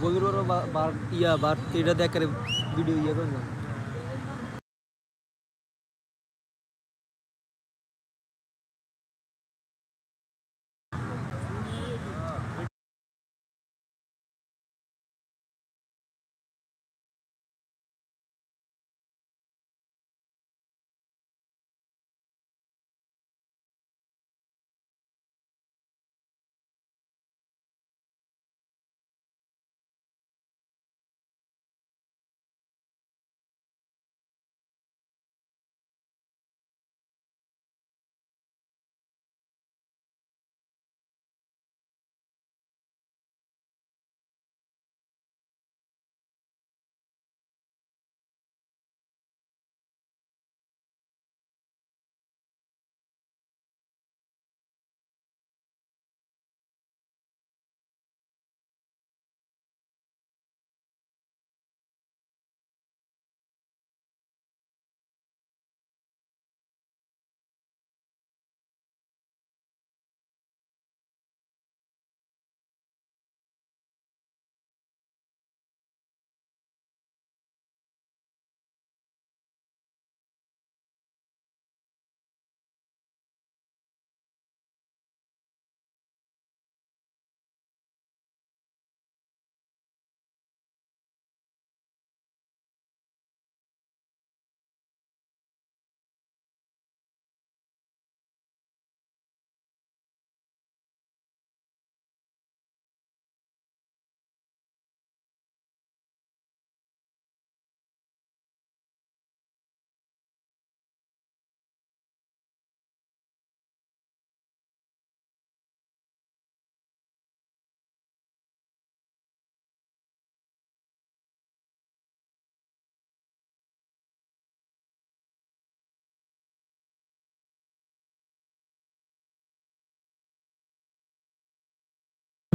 গভীর ইয়া বার এটা দেখার ভিডিও ইয়ে করে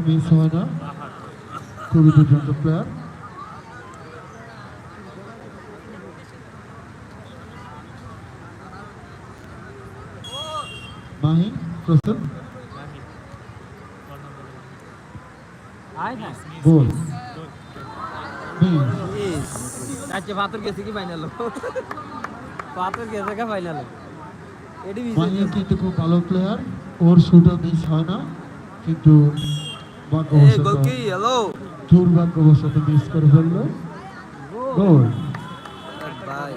মিস হয় না। খুবই দুর্দান্ত প্লেয়ার মাহিন প্রসেন। গোল আচ্ছা পাথর গেছে কি ফাইনাল পাথর গেছে কা ফাইনাল এডি মাহিন কিন্তু খুব ভালো প্লেয়ার ওর শুটও মিস হয় না কিন্তু দুর্ভাগ্যবশত মিস করে ফেলল গোল ভাই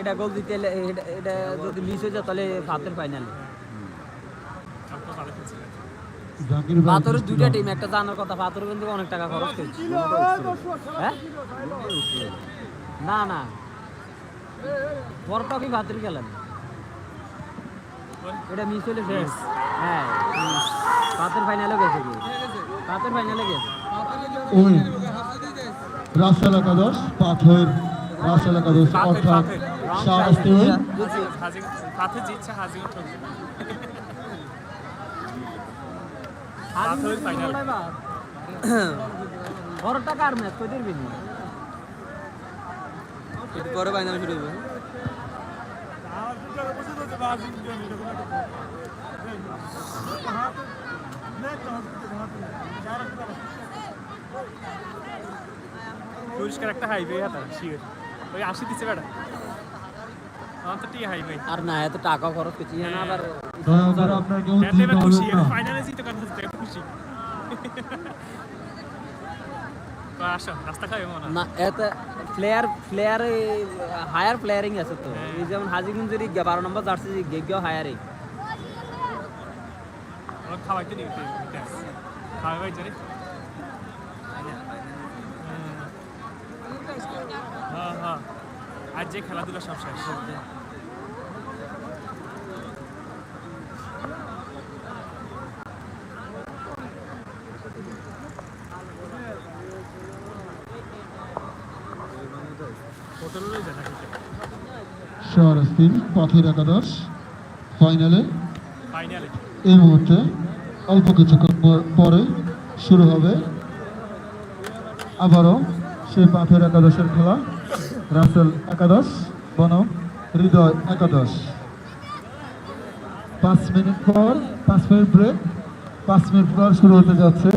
এটা গোল দিতে এটা- যদি মিস হয়ে যায় তাহলে পাথর ফাইনাল জাকির দুইটা টিম একটা জানার কথা পাথর কিন্তু অনেক টাকা খরচ করেছে। হ্যাঁ? না না। বড়টা কি পাথর খেলেন। এটা মিস হলে শেষ। হ্যাঁ পাথর ফাইনালে গেছে ওই রাসেল একাদশ পাথর রাসেল একাদশ অর্থাৎ শাহরাস্তি ওই ঠকছে পাথরের final। ম্যাচ কই দিবি পরে ফাইনাল শুরু হবে। পরিষ্কার একটা হাইওয়ে হাতা শিওর ওই আশি দিচ্ছে বেটা। আমার তো টি হাইওয়ে আর না এত টাকা খরচ করছি না আবার দয়া করে আপনার কেউ এতে চিন্তা এবার খুশি ফাইনালে জিতে কথা খুশি। তো আসো রাস্তা খাবে হয়? না এত প্লেয়ার প্লেয়ার হায়ার প্লেয়ারিং আছে তো। এই যেমন হাজি মঞ্জুরি বারো নম্বর জার্সি গেগেও হায়ারিং খাওয়াইতে খাওয়াই হ্যাঁ হ্যাঁ। আজ যে খেলাধুলা সব শেষ। পাথর একাদশ ফাইনালে এই মুহূর্তে অল্প কিছুক্ষণ পরে শুরু হবে আবারও সেই পাথর একাদশের খেলা। রাসেল একাদশ, বন হৃদয় একাদশ। পাঁচ মিনিট পর, পাঁচ মিনিট ব্রেক পাঁচ মিনিট পর শুরু হতে যাচ্ছে